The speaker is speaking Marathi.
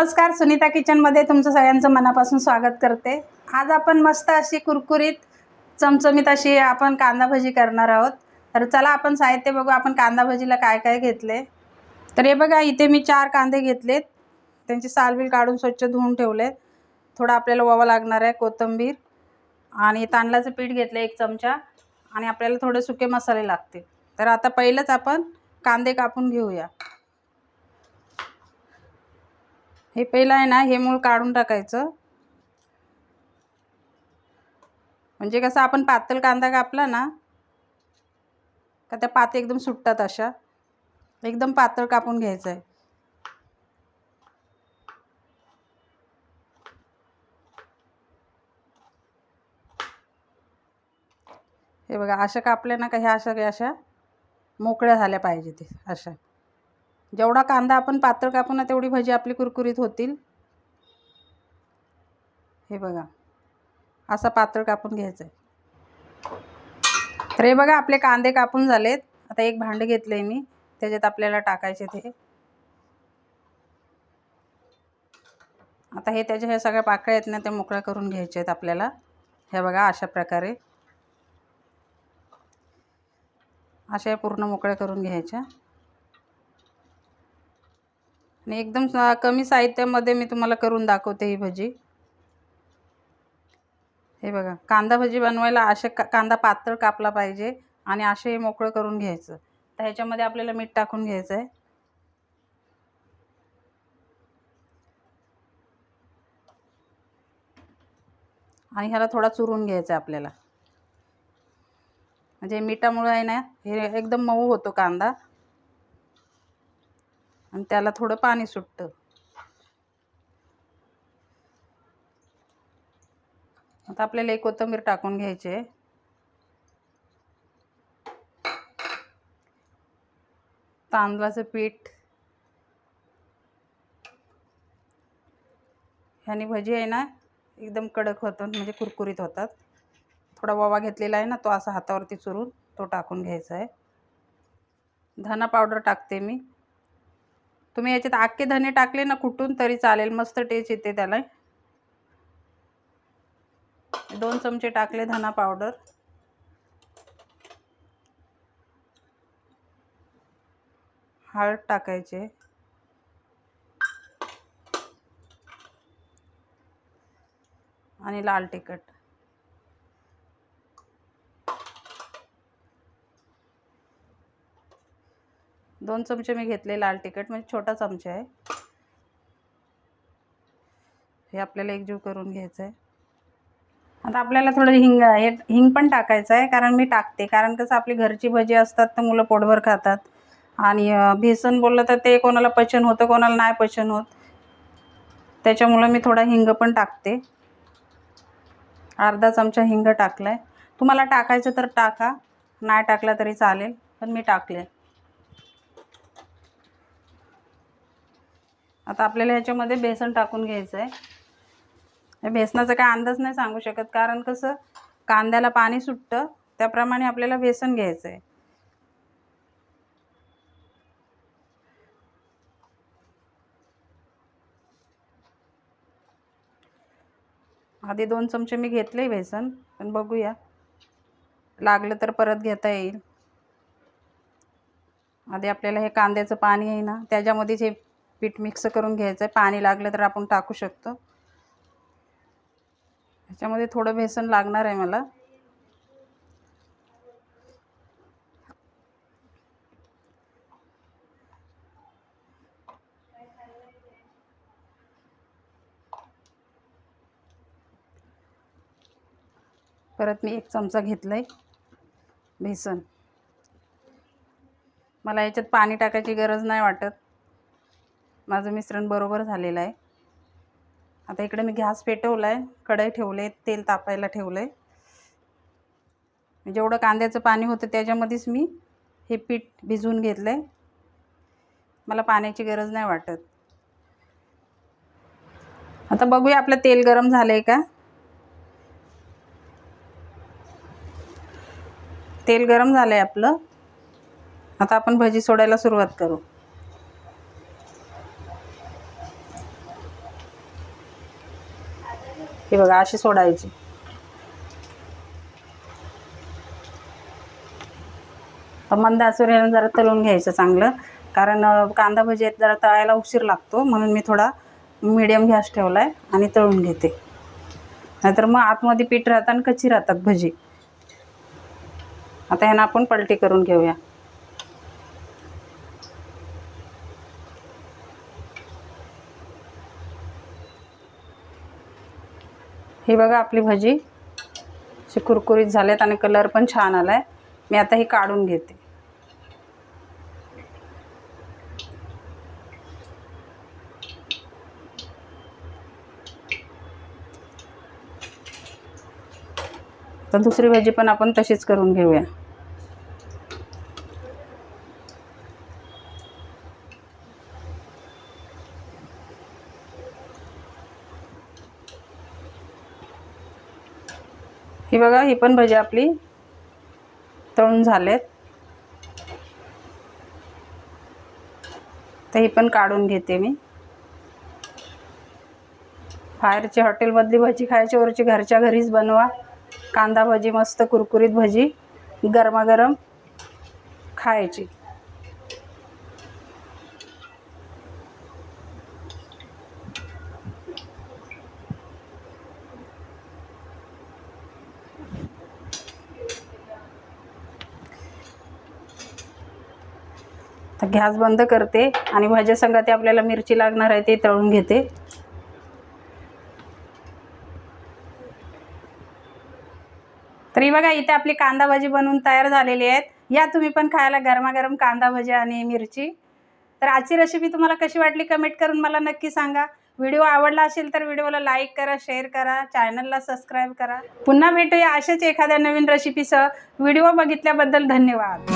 नमस्कार सुनीता किचनमध्ये तुमचं सगळ्यांचं मनापासून स्वागत करते. आज आपण मस्त अशी कुरकुरीत चमचमीत अशी आपण कांदा भजी करणार आहोत. तर चला आपण साहित्य बघू आपण कांदा भजीला काय काय घेतले. तर हे बघा इथे मी चार कांदे घेतलेत. त्यांची सालबील काढून स्वच्छ धुवून ठेवलेत. थोडा आपल्याला ओवा लागणार आहे कोथिंबीर आणि तांदळाचं पीठ घेतलं एक चमचा आणि आपल्याला थोडे सुके मसाले लागतील. तर आता पहिलंच आपण कांदे कापून घेऊया. हे पहिलं आहे ना हे मूळ काढून टाकायचं. म्हणजे कसं आपण पातळ कांदा कापला ना का त्या पात एकदम सुटतात अशा. एकदम पातळ कापून घ्यायचं आहे हे बघा अशा कापल्या ना का ह्या अशा काही अशा मोकळ्या झाल्या पाहिजे ते अशा. जेवढा कांदा आपण पातळ कापू ना तेवढी भजी आपली कुरकुरीत होतील. हे बघा असा पातळ कापून घ्यायचं आहे तर हे बघा आपले कांदे कापून झालेत. आता एक भांडं घेतलं आहे मी त्याच्यात आपल्याला टाकायचे ते. आता हे त्याच्या ह्या सगळ्या पाकळ्या आहेत ना त्या मोकळ्या करून घ्यायच्या आहेत आपल्याला. हे बघा अशा प्रकारे. अशा पूर्ण मोकळ्या करून घ्यायच्या. आणि एकदम कमी साहित्यामध्ये मी तुम्हाला करून दाखवते ही भजी. हे बघा कांदा भजी बनवायला असे का कांदा पातळ कापला पाहिजे आणि असे हे मोकळं करून घ्यायचं. तर ह्याच्यामध्ये आपल्याला मीठ टाकून घ्यायचं आहे आणि ह्याला थोडा चुरून घ्यायचा आहे आपल्याला. म्हणजे मिठामुळं आहे ना हे एकदम मऊ होतो कांदा. आणि त्याला थोडं पाणी सुटतं. आता आपल्याला एक कोथिंबीर टाकून घ्यायची आहे. तांदळाचं पीठ. ह्यानी भजी आहे ना एकदम कडक होतं म्हणजे कुरकुरीत होतात. थोडा ओवा घेतलेला आहे ना तो असा हातावरती चुरून तो टाकून घ्यायचा आहे. धना पावडर टाकते मी. तुम्ही याच्यात आखे धने टाकले ना कुठून तरी चालेल. मस्त टेस्ट येते त्याला. दोन चमचे टाकले धना पावडर हळद टाकायचे. आणि लाल तिखट. दोन चमचे मी घेतले लाल तिखट म्हणजे छोटा चमचा आहे. हे आपल्याला एकजीव करून घ्यायचं आहे आता आपल्याला थोडं हिंग हे हिंग पण टाकायचं आहे कारण मी टाकते. कारण कसं आपली घरची भजी असतात तर मुलं पोटभर खातात. आणि भेसन बेसन बोललं तर ते कोणाला पचन होतं कोणाला नाही पचन होत. त्याच्यामुळं मी थोडा हिंग पण टाकते. अर्धा चमचा हिंग टाकला आहे तुम्हाला टाकायचं तर टाका नाही टाकला तरी चालेल पण मी टाकले आता आपल्याला ह्याच्यामध्ये बेसन टाकून घ्यायचं आहे बेसनाचा काय अंदाज नाही सांगू शकत कारण कसं कांद्याला पाणी सुटतं त्याप्रमाणे आपल्याला बेसन घ्यायचं आहे आधी दोन चमचे मी घेतले बेसन पण बघूया. लागलं तर परत घेता येईल. आधी आपल्याला हे कांद्याचं पाणी आहे ना त्याच्यामध्येच हे पीठ मिक्स करून घ्यायचं आहे पाणी लागलं तर आपण टाकू शकतो. ह्याच्यामध्ये थोडं बेसन लागणार आहे मला. परत मी एक चमचा घेतला आहे बेसन. मला याच्यात पाणी टाकायची गरज नाही वाटत. माझं मिश्रण बरोबर झालेलं आहे. आता इकडे मी गॅस पेटवला आहे कढई ठेवले तेल तापायला ठेवलं आहे म्हणजे जेवढं कांद्याचं पाणी होतं त्याच्यामध्येच मी हे पीठ भिजवून घेतलं आहे मला पाण्याची गरज नाही वाटत. आता बघूया आपलं तेल गरम झालं आहे का? तेल गरम झालं आहे आपलं. आता आपण भजी सोडायला सुरुवात करू. हे बघा अशी सोडायची. तर मंद जरा तळून घ्यायचं चांगलं. कारण कांदा भजी जरा तळायला उशीर लागतो. म्हणून मी थोडा मीडियम गॅस ठेवला आहे आणि तळून घेते. नाहीतर मग आतमध्ये पीठ राहतं आणि कच्ची राहतात भजी. आता ह्यांना आपण पलटी करून घेऊया. ही बघा आपली भजी. अशी कुरकुरीत झालेत आणि कलर पण छान आला आहे मी आता ही काढून घेते. तर दुसरी भाजी पण आपण तशीच करून घेऊया. ही बघा ही पण भजी आपली तळून झालेत. तर ही पण काढून घेते मी. बाहेरची हॉटेलमधली भजी खायची वरची घरच्या घरीच बनवा. कांदा भजी मस्त कुरकुरीत भजी गरमागरम खायची. तर गॅस बंद करते आणि भाज्या संघात आपल्याला मिरची लागणार आहे ते तळून घेते. तरी बघा इथे आपली कांदा भाजी बनवून तयार झालेली आहेत. या तुम्ही पण खायला गरमागरम कांदा भजी आणि मिरची. तर आजची रेसिपी तुम्हाला कशी वाटली कमेंट करून मला नक्की सांगा. व्हिडिओ आवडला असेल तर व्हिडिओला लाईक करा शेअर करा चॅनलला सबस्क्राईब करा. पुन्हा भेटूया अशाच एखाद्या नवीन रेसिपीसह व्हिडिओ बघितल्याबद्दल धन्यवाद.